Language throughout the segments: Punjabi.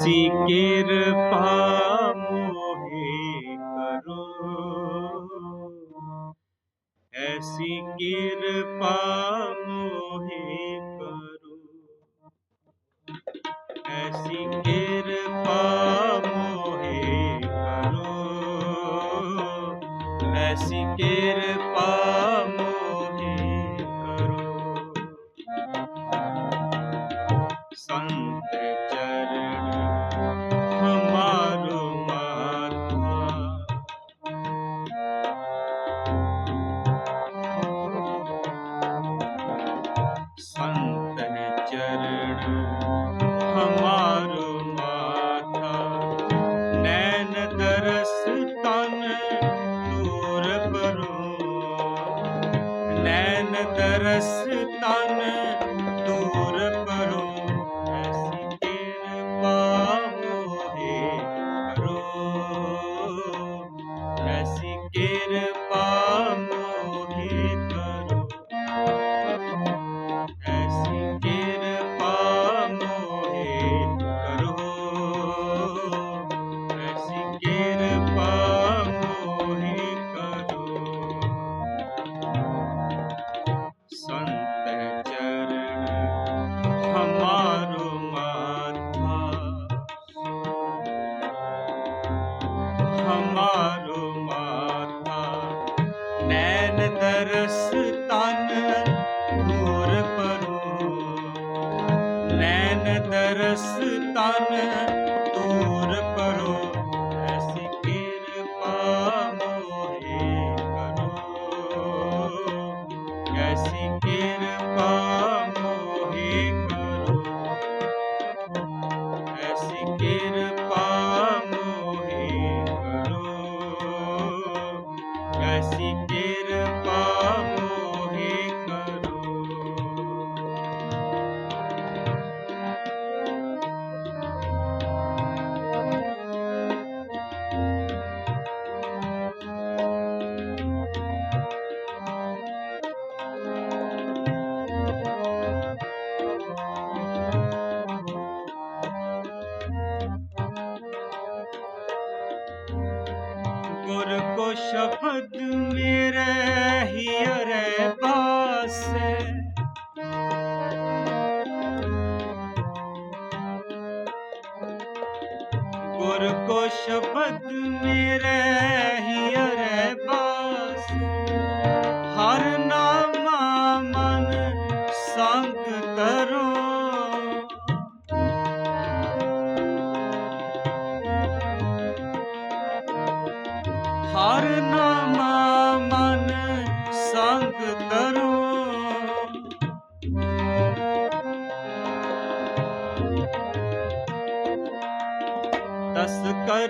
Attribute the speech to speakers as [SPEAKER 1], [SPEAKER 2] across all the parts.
[SPEAKER 1] ਸੀ ਕਿਰਪਾ ਮੋਹੇ ਕਰੋ। ਐਸੀ ਕਿਰਪਾ ਮੋਹੇ ਕਰੋ। ਐਸੀ ਕਿਰਪਾ ਮੋਹੇ ਕਰੋ। ਐਸੀ ਕਿਰਪਾ thank you ਤਨ ਦੂਰ ਪਰੋ ਐਸੀ ਕਿਰਪਾ ਮੋਹੇ ਕਰੋ। ਐਸੀ ਕਿਰਪਾ ਮੋਹੇ ਕਰੋ। ਐਸੀ ਕਿਰਪਾ ਮੋਹੇ ਕਰੋ। ਐਸੀ ਸ਼ਬਦ ਮੇਰੇ ਹੀ ਰੇ ਪਾਸੇ। ਗੁਰ ਕੋ ਸ਼ਬਦ ਮੇਰੇ ਹੀ ਰੇ ਪਾਸੇ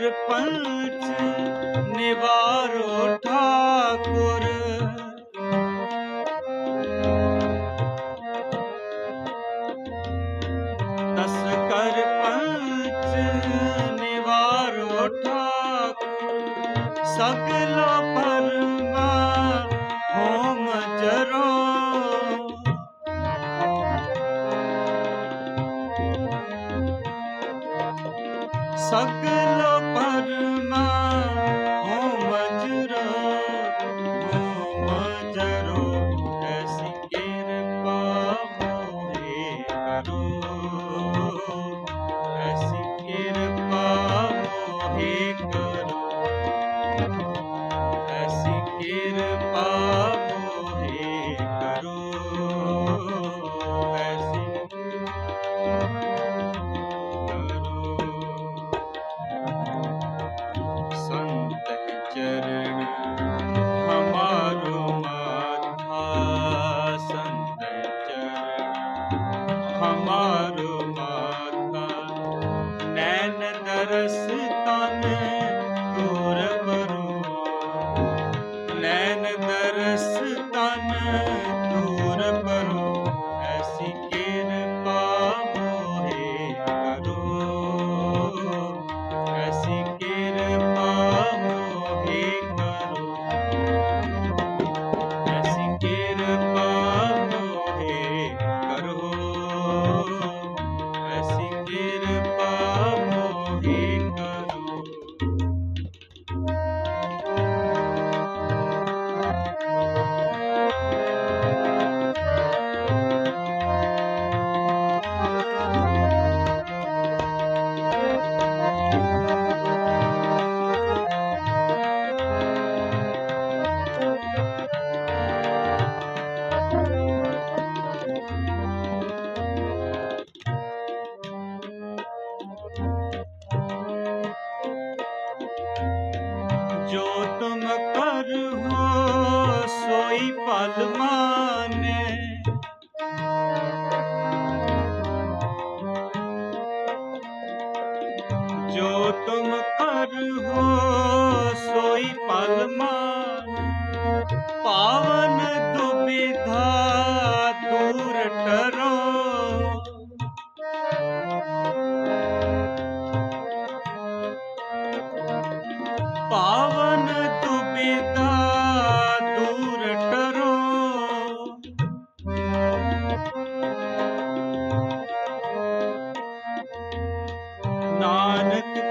[SPEAKER 1] ਸਰਪੰਚ ਨਿਵਾਰੋ ਠਾਕੁਰ। ਤਸ ਕਰਪੰਚ ਨਿਵਾਰੋ ਠਾਕੁਰ। ਸਗਲਾ ਤਰਸ ਤਨ પદમાં ਨਾਨਕ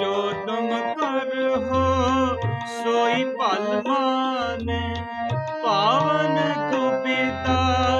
[SPEAKER 1] ਜੋ ਤੁਮ ਕਰ ਹੋ ਸੋਈ ਭਲ ਪਾਵਨ ਤੂੰ ਪਿਤਾ।